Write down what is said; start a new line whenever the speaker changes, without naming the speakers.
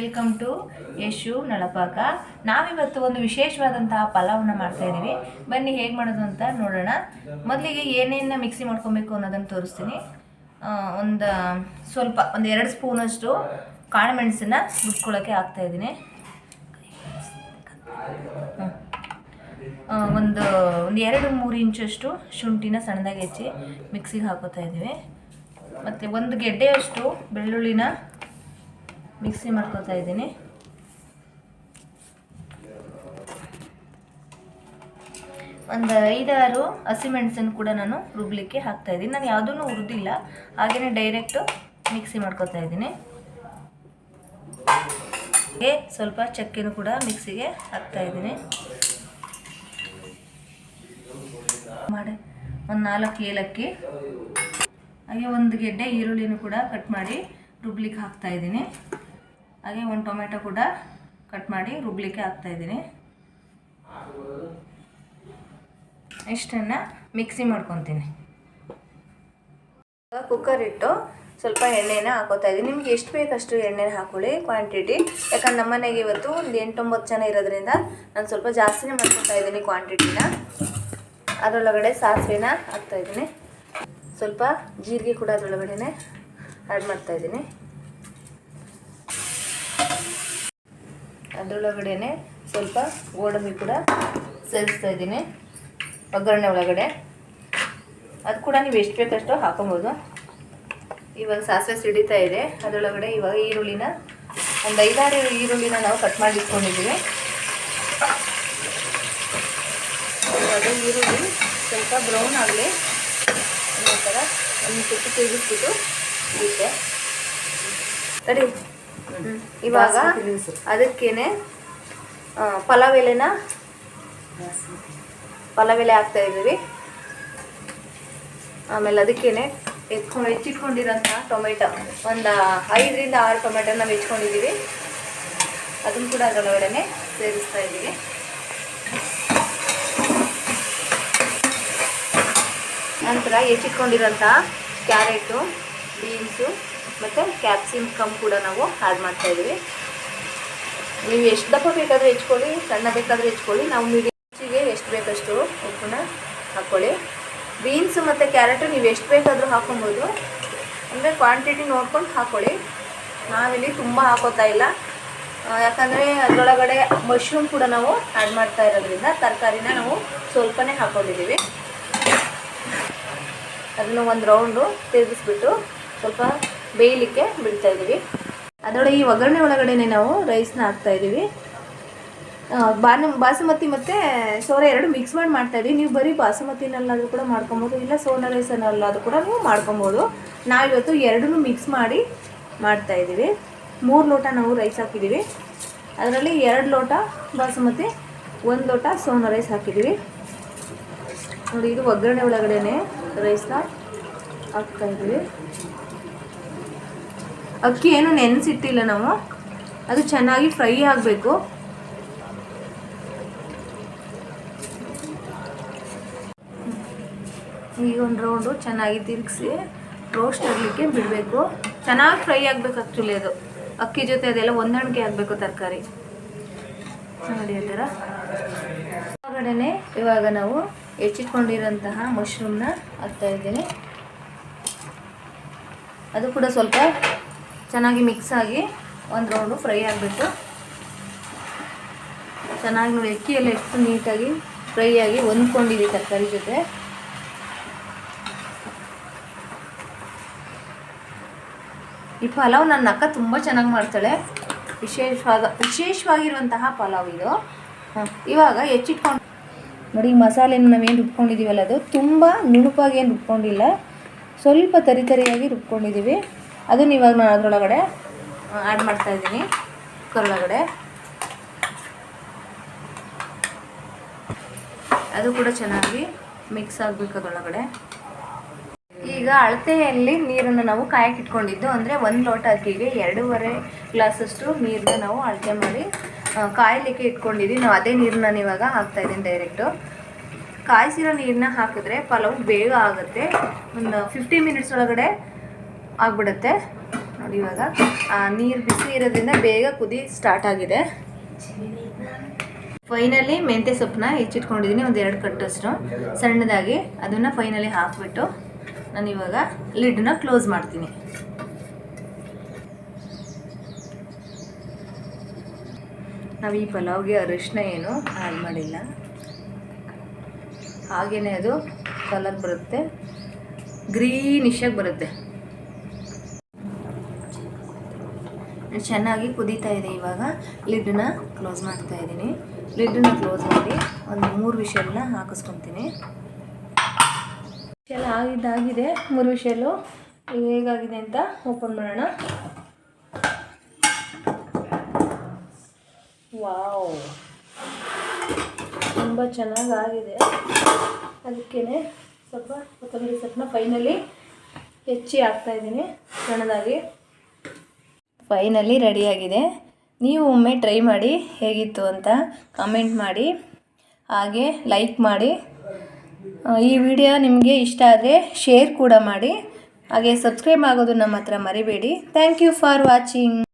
Welcome to Yashu ನಳಪಾಕ. ನಾವಿವತ್ತು ಒಂದು ವಿಶೇಷವಾದಂತಹ ಪಲಾವ್ನ ಮಾಡ್ತಾ ಇದ್ದೀವಿ ಬನ್ನಿ ಹೇಗೆ ಮಾಡೋದು ಅಂತ ನೋಡೋಣ. ಮೊದಲಿಗೆ ಏನೇನು ಮಿಕ್ಸಿ ಮಾಡ್ಕೊಬೇಕು ಅನ್ನೋದನ್ನು ತೋರಿಸ್ತೀನಿ. ಒಂದು ಸ್ವಲ್ಪ, ಒಂದು ಎರಡು ಸ್ಪೂನಷ್ಟು ಕಾಳು ಮೆಣಸನ್ನ ರುಬ್ಕೊಳ್ಳೋಕ್ಕೆ ಹಾಕ್ತಾ ಇದ್ದೀನಿ ಒಂದು ಒಂದು ಎರಡು ಮೂರು ಇಂಚಷ್ಟು ಶುಂಠಿನ ಸಣ್ಣದಾಗಿ ಹೆಚ್ಚಿ ಮಿಕ್ಸಿಗೆ ಹಾಕೋತಾ ಇದ್ದೀವಿ ಮತ್ತು ಒಂದು ಗೆಡ್ಡೆಯಷ್ಟು ಬೆಳ್ಳುಳ್ಳಿನ ಮಿಕ್ಸಿ ಮಾಡ್ಕೊತಾ ಇದ್ದೀನಿ. ಒಂದು ಐದಾರು ಹಸಿಮೆಣಸನ್ನು ಕೂಡ ನಾನು ರುಬ್ಲಿಕ್ಕೆ ಹಾಕ್ತಾ ಇದ್ದೀನಿ. ನಾನು ಯಾವುದೂ ಹುರಿದಿಲ್ಲ. ಹಾಗೆಯೇ ಡೈರೆಕ್ಟು ಮಿಕ್ಸಿ ಮಾಡ್ಕೊತಾ ಇದ್ದೀನಿ. ಸ್ವಲ್ಪ ಚಕ್ಕೆನೂ ಕೂಡ ಮಿಕ್ಸಿಗೆ ಹಾಕ್ತಾ ಇದ್ದೀನಿ. ಮಾಡಿ ಒಂದು ನಾಲ್ಕು ಏಲಕ್ಕಿ, ಹಾಗೆ ಒಂದು ಗೆಡ್ಡೆ ಈರುಳ್ಳಿನೂ ಕೂಡ ಕಟ್ ಮಾಡಿ ರುಬ್ಲಿಕ್ಕೆ ಹಾಕ್ತಾ ಇದ್ದೀನಿ. ಹಾಗೆ ಒಂದು ಟೊಮೆಟೊ ಕೂಡ ಕಟ್ ಮಾಡಿ ರುಬ್ಲಿಕ್ಕೆ ಹಾಕ್ತಾ ಇದ್ದೀನಿ. ಇಷ್ಟನ್ನು ಮಿಕ್ಸಿ ಮಾಡ್ಕೊತೀನಿ. ಕುಕ್ಕರ್ ಇಟ್ಟು ಸ್ವಲ್ಪ ಎಣ್ಣೆನ ಹಾಕೋತಾ ಇದ್ದೀನಿ. ನಿಮ್ಗೆ ಎಷ್ಟು ಬೇಕಷ್ಟು ಎಣ್ಣೆನ ಹಾಕೊಳ್ಳಿ ಕ್ವಾಂಟಿಟಿ ಯಾಕಂದ್ರೆ ನಮ್ಮ ಮನೆಗೆ ಇವತ್ತು ಒಂದು ಎಂಟೊಂಬತ್ತು ಜನ ಇರೋದ್ರಿಂದ ನಾನು ಸ್ವಲ್ಪ ಜಾಸ್ತಿನೇ ಮಾಡ್ಕೊತಾ ಇದ್ದೀನಿ ಕ್ವಾಂಟಿಟಿನ ಅದರೊಳಗಡೆ ಸಾಸಿವೆನ ಹಾಕ್ತಾ ಇದ್ದೀನಿ. ಸ್ವಲ್ಪ ಜೀರಿಗೆ ಕೂಡ ಅದರೊಳಗಡೆ ಆ್ಯಡ್ ಮಾಡ್ತಾ ಅದರೊಳಗಡೆ ಸ್ವಲ್ಪ ಗೋಡಂಬಿ ಕೂಡ ಸೇರಿಸ್ತಾ ಇದ್ದೀನಿ. ಒಗ್ಗರಣೆ ಒಳಗಡೆ. ಅದು ಕೂಡ ನೀವು ಎಷ್ಟು ಬೇಕಷ್ಟು ಹಾಕೊಬೋದು. ಇವಾಗ ಸಾಸಿವೆ ಸಿಡಿತಾ ಇದೆ. ಅದರೊಳಗಡೆ ಇವಾಗ ಈರುಳ್ಳಿನ ಒಂದು ಐದಾರು ಈರುಳ್ಳಿನ ನಾವು ಕಟ್ ಮಾಡಿ ಇಟ್ಕೊಂಡಿದ್ದೀವಿ ಅದು ಈರುಳ್ಳಿ ಸ್ವಲ್ಪ ಬ್ರೌನ್ ಆಗಲಿ ಅನ್ನೋ ಥರ ಒಂದು ಸುತ್ತು ತಿರುಗಿಸ್ಬಿಟ್ಟು ಇರುತ್ತೆ. ಸರಿ. ಇವಾಗ ಅದಕ್ಕೇನೆ ಪಲಾವ್ ಎಲೆನ ಪಲಾವ್ ಎಲೆ ಹಾಕ್ತಾ ಇದ್ದೀವಿ. ಆಮೇಲೆ ಅದಕ್ಕೇನೆ ಎತ್ಕೊಂಡು ಹೆಚ್ಚಿಟ್ಕೊಂಡಿರೋಂಥ ಟೊಮೆಟೊ. ಒಂದು ಐದರಿಂದ ಆರು ಟೊಮೆಟೊ ನಾವು ಹೆಚ್ಕೊಂಡಿದ್ದೀವಿ ಅದನ್ನು ಕೂಡ ಅದರೊಳಗಡೆ ಸೇರಿಸ್ತಾ ಇದ್ದೀವಿ. ನಂತರ ಹೆಚ್ಚಿಟ್ಕೊಂಡಿರೋಂಥ ಕ್ಯಾರೆಟು ಬೀನ್ಸು ಮತ್ತು ಕ್ಯಾಪ್ಸಿಕಮ್ ಕೂಡ ನಾವು ಆ್ಯಡ್ ಮಾಡ್ತಾ ಇದ್ದೀವಿ. ನೀವು ಎಷ್ಟು ದಪ್ಪ ಬೇಕಾದರೂ ಹೆಚ್ಕೊಳ್ಳಿ, ಸಣ್ಣ ಬೇಕಾದರೂ ಹೆಚ್ಕೊಳ್ಳಿ. ನಾವು ಮೀಡಿಯಮ್ಗೆ ಎಷ್ಟು ಬೇಕಷ್ಟು ಉಪ್ಪನ್ನ ಹಾಕ್ಕೊಳ್ಳಿ ಬೀನ್ಸ್ ಮತ್ತು ಕ್ಯಾರೆಟು ನೀವು ಎಷ್ಟು ಬೇಕಾದರೂ ಹಾಕೊಬೋದು. ಅಂದರೆ ಕ್ವಾಂಟಿಟಿ ನೋಡ್ಕೊಂಡು ಹಾಕ್ಕೊಳ್ಳಿ ನಾವಿಲ್ಲಿ ತುಂಬ ಹಾಕೋತಾ ಇಲ್ಲ. ಯಾಕಂದರೆ ಅದರೊಳಗಡೆ ಮಶ್ರೂಮ್ ಕೂಡ ನಾವು ಆ್ಯಡ್ ಮಾಡ್ತಾ ಇರೋದ್ರಿಂದ ತರಕಾರಿನ ನಾವು ಸ್ವಲ್ಪನೇ ಹಾಕ್ಕೊಂಡಿದ್ದೀವಿ ಅದನ್ನು ಒಂದು ರೌಂಡು ತಿರುಗಿಸ್ಬಿಟ್ಟು ಸ್ವಲ್ಪ ಬೇಯಲಿಕ್ಕೆ ಬಿಡ್ತಾ ಇದ್ದೀವಿ. ಅದರೊಳಗೆ ಈ ಒಗ್ಗರಣೆ ಒಳಗಡೆನೆ ನಾವು ರೈಸ್ನ ಹಾಕ್ತಾ ಇದ್ದೀವಿ. ಬಾನ, ಬಾಸುಮತಿ ಮತ್ತು ಸೋರೆ ಎರಡು ಮಿಕ್ಸ್ ಮಾಡಿ ಮಾಡ್ತಾ ಇದೀವಿ ನೀವು ಬರೀ ಬಾಸುಮತಿನಲ್ಲಾದರೂ ಕೂಡ ಮಾಡ್ಕೊಬೋದು, ಇಲ್ಲ ಸೋನಾ ರೈಸನ್ನಲ್ಲಾದರೂ ಕೂಡ ನೀವು ಮಾಡ್ಕೊಬೋದು. ನಾವಿವತ್ತು ಎರಡನ್ನೂ ಮಿಕ್ಸ್ ಮಾಡಿ ಮಾಡ್ತಾ ಇದ್ದೀವಿ. ಮೂರು ಲೋಟ ನಾವು ರೈಸ್ ಹಾಕಿದ್ದೀವಿ. ಅದರಲ್ಲಿ ಎರಡು ಲೋಟ ಬಾಸುಮತಿ, ಒಂದು ಲೋಟ ಸೋನಾ ರೈಸ್ ಹಾಕಿದ್ದೀವಿ. ನೋಡಿ ಇದು ಒಗ್ಗರಣೆ ಒಳಗಡೆ ರೈಸ್ನ ಹಾಕ್ತಾ ಇದ್ದೀವಿ. ಅಕ್ಕಿ ಏನು ನೆನೆಸಿಟ್ಟಿಲ್ಲ ನಾವು. ಅದು ಚೆನ್ನಾಗಿ ಫ್ರೈ ಆಗಬೇಕು. ಈಗ ಒಂದು ರೌಂಡು ಚೆನ್ನಾಗಿ ತಿರುಗಿಸಿ ರೋಸ್ಟ್ ಆಗಲಿಕ್ಕೆ ಬಿಡಬೇಕು. ಚೆನ್ನಾಗಿ ಫ್ರೈ ಆಗಬೇಕು ಆ್ಯಕ್ಚುಲಿ ಅದು. ಅಕ್ಕಿ ಜೊತೆ ಅದೆಲ್ಲ ಹೊಂದಾಣಿಕೆ ಆಗಬೇಕು ತರಕಾರಿ. ನೋಡಿ ಆ ಥರ. ಹೊರಗಡೆನೆ ಇವಾಗ ನಾವು ಹೆಚ್ಚಿಟ್ಕೊಂಡಿರೋಂತಹ ಮಶ್ರೂಮ್ನ ಹಾಕ್ತಾ ಇದ್ದೀನಿ. ಅದು ಕೂಡ ಸ್ವಲ್ಪ ಚೆನ್ನಾಗಿ ಮಿಕ್ಸ್ ಆಗಿ ಒಂದು ರೌಂಡು ಫ್ರೈ ಆಗಬೇಕು ಚೆನ್ನಾಗಿ ನೋಡಿ ಅಕ್ಕಿ ಎಲ್ಲ ಎಷ್ಟು ನೀಟಾಗಿ ಫ್ರೈ ಆಗಿ ಹೊಂದ್ಕೊಂಡಿದೆ ತರಕಾರಿ ಜೊತೆ. ಈ ಪಲಾವ್ ನನ್ನ ಅಕ್ಕ ತುಂಬ ಚೆನ್ನಾಗಿ ಮಾಡ್ತಾಳೆ. ವಿಶೇಷವಾದ, ವಿಶೇಷವಾಗಿರುವಂತಹ ಪಲಾವ್ ಇದು. ಇವಾಗ ಹೆಚ್ಚಿಟ್ಕೊಂಡು ನೋಡಿ ಮಸಾಲೆನ ನಾವೇನು ರುಬ್ಕೊಂಡಿದ್ದೀವಲ್ಲ ಅದು ತುಂಬ ನುಣುಪಾಗಿ ಏನು ರುಬ್ಕೊಂಡಿಲ್ಲ. ಸ್ವಲ್ಪ ತರಿತರಿಯಾಗಿ ರುಬ್ಕೊಂಡಿದ್ದೀವಿ ಅದನ್ನ ಇವಾಗ ನಾನು ಅದರೊಳಗಡೆ ಆ್ಯಡ್ ಮಾಡ್ತಾ ಇದ್ದೀನಿ. ಕುಕ್ಕರ್ ಒಳಗಡೆ ಅದು ಕೂಡ ಚೆನ್ನಾಗಿ ಮಿಕ್ಸ್ ಆಗಬೇಕು ಅದರೊಳಗಡೆ. ಈಗ ಅಳತೆಯಲ್ಲಿ ನೀರನ್ನು ನಾವು ಕಾಯಕ್ಕೆ ಇಟ್ಕೊಂಡಿದ್ದು ಅಂದರೆ ಒಂದು ಲೋಟ ಅಕ್ಕಿಗೆ ಎರಡೂವರೆ ಗ್ಲಾಸಷ್ಟು ನೀರನ್ನ ನಾವು ಅಳತೆ ಮಾಡಿ ಕಾಯಲಿಕ್ಕೆ ಇಟ್ಕೊಂಡಿದ್ದೀವಿ ನಾವು ಅದೇ ನೀರನ್ನ ಇವಾಗ ಹಾಕ್ತಾ ಇದ್ದೀನಿ ಡೈರೆಕ್ಟು ಕಾಯಿಸಿರೋ ನೀರನ್ನ ಹಾಕಿದ್ರೆ ಪಲಾವ್ ಬೇಗ ಆಗುತ್ತೆ. ಒಂದು ಫಿಫ್ಟಿ ಮಿನಿಟ್ಸ್ ಒಳಗಡೆ ಆಗಿಬಿಡುತ್ತೆ. ನೋಡಿ ಇವಾಗ ನೀರು ಬಿಸಿ ಇರೋದ್ರಿಂದ ಬೇಗ ಕುದಿ ಸ್ಟಾರ್ಟ್ ಆಗಿದೆ. ಫೈನಲಿ ಮೆಂತ್ಯ ಸೊಪ್ಪನ್ನ ಹೆಚ್ಚಿಟ್ಕೊಂಡಿದ್ದೀನಿ, ಒಂದು ಎರಡು ಕಟ್ಟಷ್ಟು. ಸಣ್ಣದಾಗಿ ಅದನ್ನು ಫೈನಲಿ ಹಾಕ್ಬಿಟ್ಟು ನಾನು ಇವಾಗ ಲಿಡ್ನ ಕ್ಲೋಸ್ ಮಾಡ್ತೀನಿ. ನಾವು ಈ ಪಲಾವ್ಗೆ ಅರಿಶಿನ ಏನು ಆ್ಯಡ್ ಮಾಡಿಲ್ಲ. ಹಾಗೆಯೇ ಅದು ಕಲರ್ ಬರುತ್ತೆ. ಗ್ರೀನಿಶಾಗಿ ಬರುತ್ತೆ. ಚೆನ್ನಾಗಿ ಕುದೀತಾ ಇದೆ ಇವಾಗ. ಲಿಡ್ಡನ್ನ ಕ್ಲೋಸ್ ಮಾಡ್ತಾ ಇದ್ದೀನಿ. ಲಿಡ್ಡನ್ನ ಕ್ಲೋಸ್ ಮಾಡಿ ಒಂದು ಮೂರು ವಿಷಲ್ನ ಹಾಕಿಸ್ಕೊತೀನಿ. ವಿಷಲ್ ಆಗಿದ್ದಾಗಿದೆ, ಮೂರು ವಿಷಲು. ಹೇಗಾಗಿದೆ ಅಂತ ಓಪನ್ ಮಾಡೋಣ. ವಾವ್. ತುಂಬ ಚೆನ್ನಾಗಿ ಆಗಿದೆ. ಅದಕ್ಕೇ ಸ್ವಲ್ಪ ಕೊತ್ತಂಬರಿ ಸೊಪ್ಪನ್ನ ಫೈನಲಿ ಹೆಚ್ಚಿ ಹಾಕ್ತಾಯಿದ್ದೀನಿ ಸಣ್ಣದಾಗಿ. ಫೈನಲಿ ರೆಡಿಯಾಗಿದೆ. ನೀವು ಒಮ್ಮೆ ಟ್ರೈ ಮಾಡಿ ಹೇಗಿತ್ತು ಅಂತ ಕಮೆಂಟ್ ಮಾಡಿ, ಹಾಗೆ ಲೈಕ್ ಮಾಡಿ. ಈ ವಿಡಿಯೋ ನಿಮಗೆ ಇಷ್ಟ ಆದರೆ ಶೇರ್ ಕೂಡ ಮಾಡಿ. ಹಾಗೆ ಸಬ್ಸ್ಕ್ರೈಬ್ ಆಗೋದು ನಮ್ಮ ಹತ್ರ ಮರಿಬೇಡಿ. Thank you for watching.